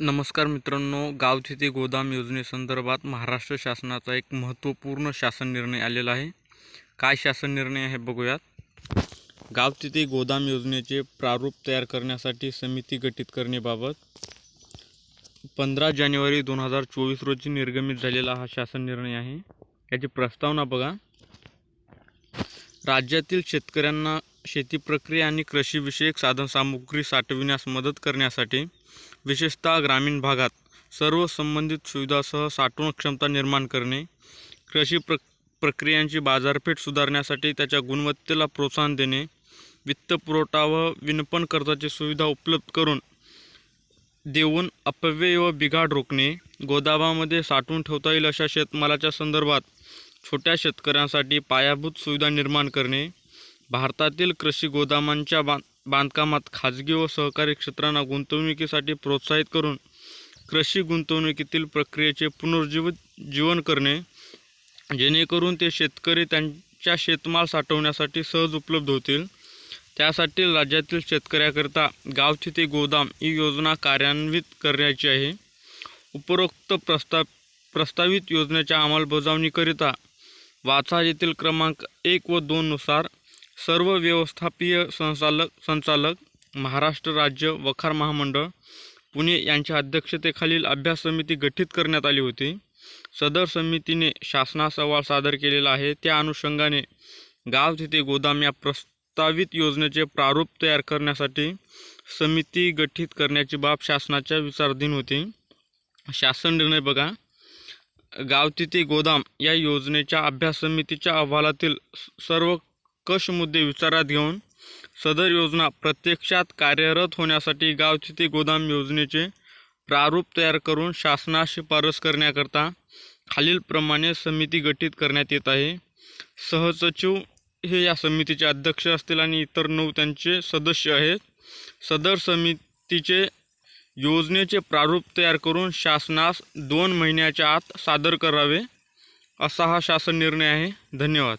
नमस्कार मित्रांनो गाव गोदाम योजनेसंदर्भात महाराष्ट्र शासनाचा एक महत्त्वपूर्ण शासन निर्णय आलेला आहे. काय शासन निर्णय आहे बघूयात. गाव गोदाम योजनेचे प्रारूप तयार करण्यासाठी समिती गठीत करण्याबाबत पंधरा जानेवारी दोन हजार चोवीस रोजी निर्गमित झालेला हा शासन निर्णय आहे. याची प्रस्तावना बघा. राज्यातील शेतकऱ्यांना शेती प्रक्रिया आणि कृषीविषयक साधनसामुग्री साठविण्यास मदत करण्यासाठी विशेषतः ग्रामीण भागात सर्व संबंधित सुविधासह साठवण क्षमता निर्माण करणे कृषी प्र प्रक्रियांची बाजारपेठ सुधारण्यासाठी त्याच्या गुणवत्तेला प्रोत्साहन देणे वित्तपुरवठा व विनपन कर्जाची सुविधा उपलब्ध करून देऊन अपव्यय व बिघाड रोखणे गोदामामध्ये साठवून ठेवता येईल अशा शेतमालाच्या संदर्भात छोट्या शेतकऱ्यांसाठी पायाभूत सुविधा निर्माण करणे भारतातील कृषी गोदामांच्या बां बांधकामात खाजगी व सहकारी क्षेत्रांना गुंतवणुकीसाठी प्रोत्साहित करून कृषी गुंतवणुकीतील प्रक्रियेचे पुनर्जीवित जीवन करणे जेणेकरून ते शेतकरी त्यांच्या शेतमाल साठवण्यासाठी सहज उपलब्ध होतील. त्यासाठी राज्यातील शेतकऱ्याकरिता गाव ते गोदाम ही योजना कार्यान्वित करण्याची आहे. उपरोक्त प्रस्ताव प्रस्तावित योजनेच्या अंमलबजावणीकरिता वाचा येथील क्रमांक एक व दोननुसार सर्व व्यवस्थापीय संचालक संचालक महाराष्ट्र राज्य वखार महामंडळ पुणे यांच्या अध्यक्षतेखालील अभ्यास समिती गठीत करण्यात आली होती. सदर समितीने शासनास अहवाल सादर केलेला आहे. त्या अनुषंगाने गाव तिथे गोदाम या प्रस्तावित योजनेचे प्रारूप तयार करण्यासाठी समिती गठीत करण्याची बाब शासनाच्या विचाराधीन होती. शासन निर्णय बघा. गाव तिथे गोदाम या योजनेच्या अभ्यास समितीच्या अहवालातील सर्व कश मुद्दे विचारात घेऊन सदर योजना प्रत्यक्षात कार्यरत होण्यासाठी गाव तिथे गोदाम योजनेचे प्रारूप तयार करून शासनास शिफारस करण्याकरता खालीलप्रमाणे समिती गठीत करण्यात येत आहे. सहसचिव हे या समितीचे अध्यक्ष असतील आणि इतर नऊ त्यांचे सदस्य आहेत. सदर समितीचे योजनेचे प्रारूप तयार करून शासनास दोन महिन्याच्या आत सादर करावे असा हा शासन निर्णय आहे. धन्यवाद.